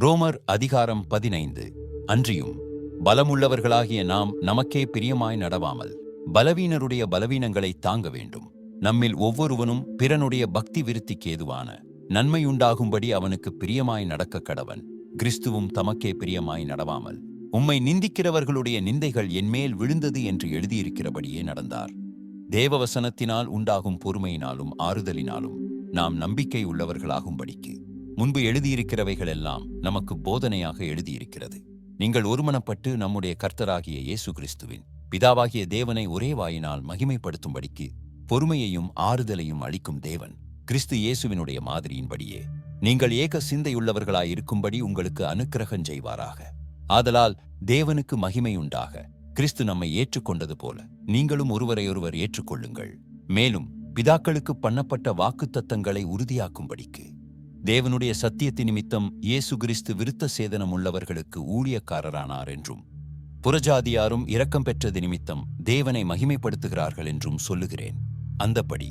ரோமர் அதிகாரம் பதினைந்து. அன்றியும் பலமுள்ளவர்களாகிய நாம் நமக்கே பிரியமாய் நடவாமல் பலவீனருடைய பலவீனங்களை தாங்க வேண்டும். நம்மில் ஒவ்வொருவனும் பிறனுடைய பக்தி விருத்திக்கு ஏதுவான நன்மையுண்டாகும்படி அவனுக்கு பிரியமாய் நடக்க கடவன். கிறிஸ்துவும் தமக்கே பிரியமாய் நடவாமல் உம்மை நிந்திக்கிறவர்களுடைய நிந்தைகள் என்மேல் விழுந்தது என்று எழுதியிருக்கிறபடியே நடந்தார். தேவவசனத்தினால் உண்டாகும் பொறுமையினாலும் ஆறுதலினாலும் நாம் நம்பிக்கை உள்ளவர்களாகும்படிக்கு. முன்பு எழுதியிருக்கிறவைகளெல்லாம் நமக்கு போதனையாக எழுதியிருக்கிறது. நீங்கள் ஒருமனப்பட்டு நம்முடைய கர்த்தராகிய இயேசு கிறிஸ்துவின் பிதாவாகிய தேவனை ஒரே வாயினால் மகிமைப்படுத்தும்படிக்கு பொறுமையையும் ஆறுதலையும் அளிக்கும் தேவன் கிறிஸ்து இயேசுவினுடைய மாதிரியின்படியே. நீங்கள் ஏக சிந்தையுள்ளவர்களாயிருக்கும்படி உங்களுக்கு அனுக்கிரகம் செய்வாராக. ஆதலால் தேவனுக்கு மகிமையுண்டாக. கிறிஸ்து நம்மை ஏற்றுக்கொண்டது போல நீங்களும் ஒருவரையொருவர் ஏற்றுக்கொள்ளுங்கள். மேலும் பிதாக்களுக்கு பண்ணப்பட்ட வாக்குத்தத்தங்களை உறுதியாக்கும்படிக்கு. தேவனுடைய சத்தியத்தின் நிமித்தம் இயேசு கிறிஸ்து விருத்த சேதனம் உள்ளவர்களுக்கு ஊழியக்காரரானார் என்றும் புறஜாதியாரும் இரக்கம் பெற்றது நிமித்தம் தேவனை மகிமைப்படுத்துகிறார்கள் என்றும் சொல்லுகிறேன். அந்தப்படி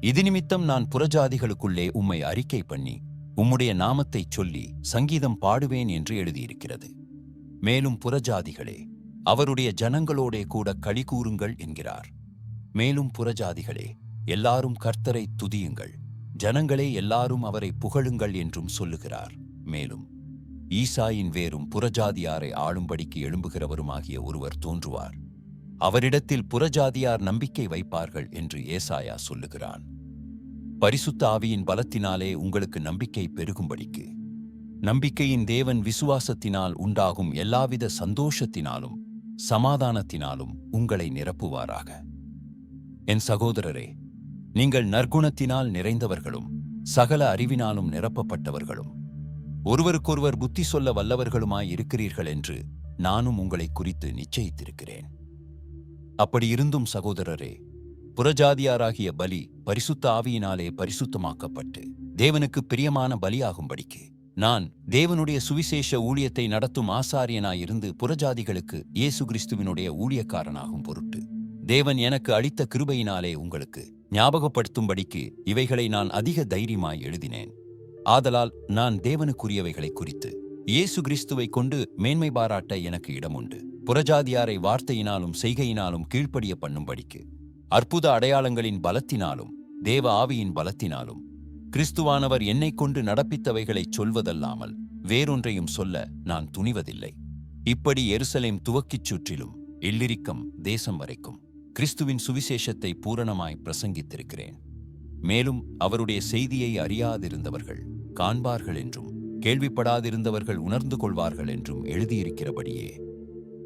இது நிமித்தம் நான் புறஜாதிகளுக்குள்ளே உம்மை அறிக்கை பண்ணி உம்முடைய நாமத்தைச் சொல்லி சங்கீதம் பாடுவேன் என்று எழுதியிருக்கிறது. மேலும் புறஜாதிகளே அவருடைய ஜனங்களோடே கூட களி கூறுங்கள் என்கிறார். மேலும் புறஜாதிகளே எல்லாரும் கர்த்தரை துதியுங்கள். ஜனங்களே எல்லாரும் அவரை புகழுங்கள் என்றும் சொல்லுகிறார். மேலும் ஈசாயின் வேறும் புறஜாதியாரை ஆளும்படிக்கு எழும்புகிறவருமாகிய ஒருவர் தோன்றுவார். அவரிடத்தில் புறஜாதியார் நம்பிக்கை வைப்பார்கள் என்று ஏசாயா சொல்லுகிறான். பரிசுத்த ஆவியின் பலத்தினாலே உங்களுக்கு நம்பிக்கை பெருகும்படிக்கு நம்பிக்கையின் தேவன் விசுவாசத்தினால் உண்டாகும் எல்லாவித சந்தோஷத்தினாலும் சமாதானத்தினாலும் உங்களை நிரப்புவாராக. என் சகோதரரே நீங்கள் நற்குணத்தினால் நிறைந்தவர்களும் சகல அறிவினாலும் நிரப்பப்பட்டவர்களும். ஒருவருக்கொருவர் புத்தி சொல்ல வல்லவர்களுமாய் இருக்கிறீர்கள் என்று நானும் உங்களை குறித்து நிச்சயித்திருக்கிறேன். அப்படி இருந்தும் சகோதரரே புறஜாதியாராகிய பலி பரிசுத்த ஆவியினாலே பரிசுத்தமாக்கப்பட்டு தேவனுக்கு பிரியமான பலியாகும்படிக்கு நான் தேவனுடைய சுவிசேஷ ஊழியத்தை நடத்தும் ஆசாரியனாயிருந்து புறஜாதிகளுக்கு இயேசு கிறிஸ்துவினுடைய ஊழியக்காரனாகும் பொருட்டு தேவன் எனக்கு அளித்த கிருபையினாலே உங்களுக்கு ஞாபகப்படுத்தும்படிக்கு இவைகளை நான் அதிக தைரியமாய் எழுதினேன். ஆதலால் நான் தேவனுக்குரியவைகளை குறித்து இயேசு கிறிஸ்துவை கொண்டு மேன்மை பாராட்ட எனக்கு இடமுண்டு. புறஜாதியாரை வார்த்தையினாலும் செய்கையினாலும் கீழ்ப்படிய பண்ணும்படிக்கு அற்புத அடையாளங்களின் பலத்தினாலும் தேவ ஆவியின் பலத்தினாலும் கிறிஸ்துவானவர் என்னைக் கொண்டு நடப்பித்தவைகளைச் சொல்வதல்லாமல் வேறொன்றையும் சொல்ல நான் துணிவதில்லை. இப்படி எருசலேம் துவக்கிச் சுற்றிலும் இல்லிரிக்கம் தேசம் வரைக்கும். கிறிஸ்துவின் சுவிசேஷத்தை பூரணமாய் பிரசங்கித்திருக்கிறேன். மேலும் அவருடைய செய்தியை அறியாதிருந்தவர்கள் காண்பார்கள் என்றும் கேள்விப்படாதிருந்தவர்கள் உணர்ந்து கொள்வார்கள் என்றும் எழுதியிருக்கிறபடியே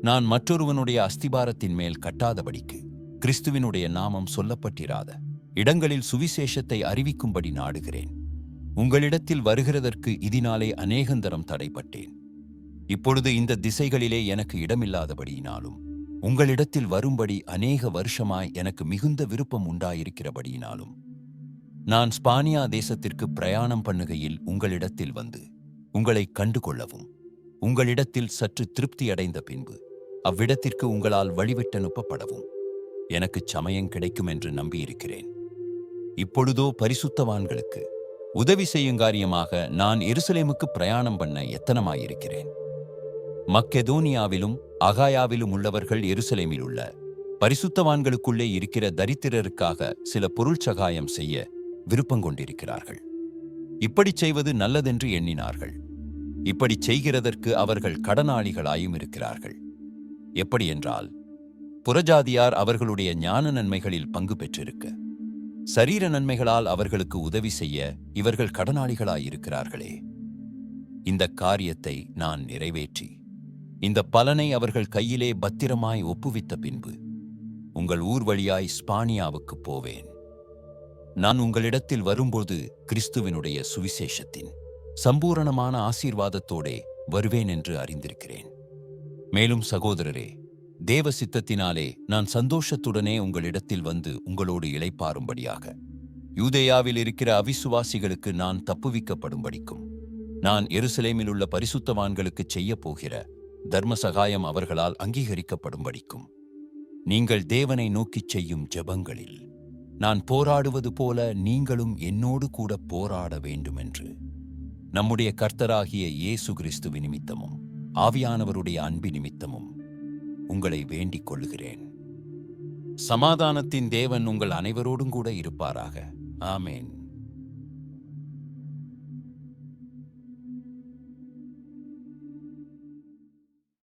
நான் மற்றொருவனுடைய அஸ்திபாரத்தின் மேல் கட்டாதபடிக்கு கிறிஸ்துவினுடைய நாமம் சொல்லப்பட்டிராத இடங்களில் சுவிசேஷத்தை அறிவிக்கும்படி நாடுகிறேன். உங்களிடத்தில் வருகிறதற்கு இதனாலே அநேகந்தரம் தடைப்பட்டேன். இப்பொழுது இந்த திசைகளிலே எனக்கு இடமில்லாதபடியினாலும் உங்களிடத்தில் வரும்படி அநேக வருஷமாய் எனக்கு மிகுந்த விருப்பம் உண்டாயிருக்கிறபடியினாலும் நான் ஸ்பானியா தேசத்திற்கு பிரயாணம் பண்ணுகையில் உங்களிடத்தில் வந்து உங்களை கண்டுகொள்ளவும் உங்களிடத்தில் சற்று திருப்தி அடைந்த பின்பு அவ்விடத்திற்கு உங்களால் வழிவிட்டனுப்பப்படவும் எனக்குச் சமயம் கிடைக்கும் என்று நம்பியிருக்கிறேன். இப்பொழுதோ பரிசுத்தவான்களுக்கு உதவி செய்யும் காரியமாக நான் எருசலேமுக்கு பிரயாணம் பண்ண எத்தனமாயிருக்கிறேன்? மக்கெதோனியாவிலும் அகாயாவிலும் உள்ளவர்கள் எருசலேமில் உள்ள பரிசுத்தவான்களுக்குள்ளே இருக்கிற தரித்திரருக்காக சில பொருள் சகாயம் செய்ய விருப்பங்கொண்டிருக்கிறார்கள் இப்படி இப்படிச் செய்வது நல்லதென்று எண்ணினார்கள். இப்படிச் செய்கிறதற்கு அவர்கள் கடனாளிகளாயும் இருக்கிறார்கள். எப்படியென்றால் புறஜாதியார் அவர்களுடைய ஞான நன்மைகளில் பங்கு பெற்றிருக்க சரீர நன்மைகளால் அவர்களுக்கு உதவி செய்ய இவர்கள் கடனாளிகளாயிருக்கிறார்களே. இந்த காரியத்தை நான் நிறைவேற்றி இந்த பலனை அவர்கள் கையிலே பத்திரமாய் ஒப்புவித்த பின்பு உங்கள் ஊர் வழியாய் ஸ்பானியாவுக்கு போவேன். நான் உங்களிடத்தில் வரும்போது கிறிஸ்துவினுடைய சுவிசேஷத்தின் சம்பூரணமான ஆசீர்வாதத்தோடே வருவேன் என்று அறிந்திருக்கிறேன். மேலும் சகோதரரே தேவ சித்தத்தினாலே நான் சந்தோஷத்துடனே உங்களிடத்தில் வந்து உங்களோடு இளைப்பாரும்படியாக யூதேயாவில் இருக்கிற அவிசுவாசிகளுக்கு நான் தப்புவிக்கப்படும்படிக்கும் நான் எருசலேமில் உள்ள பரிசுத்தவான்களுக்கு செய்யப் போகிற தர்ம சகாயம் அவர்களால் அங்கீகரிக்கப்படும்படிக்கும். நீங்கள் தேவனை நோக்கிச் செய்யும் ஜெபங்களில் நான் போராடுவது போல நீங்களும் என்னோடு கூட போராட வேண்டுமென்று நம்முடைய கர்த்தராகிய இயேசு கிறிஸ்துவின் நிமித்தமும் ஆவியானவருடைய அன்பு நிமித்தமும் உங்களை வேண்டிக் கொள்கிறேன் சமாதானத்தின் தேவன் உங்கள் அனைவரோடும் கூட இருப்பாராக. ஆமேன்.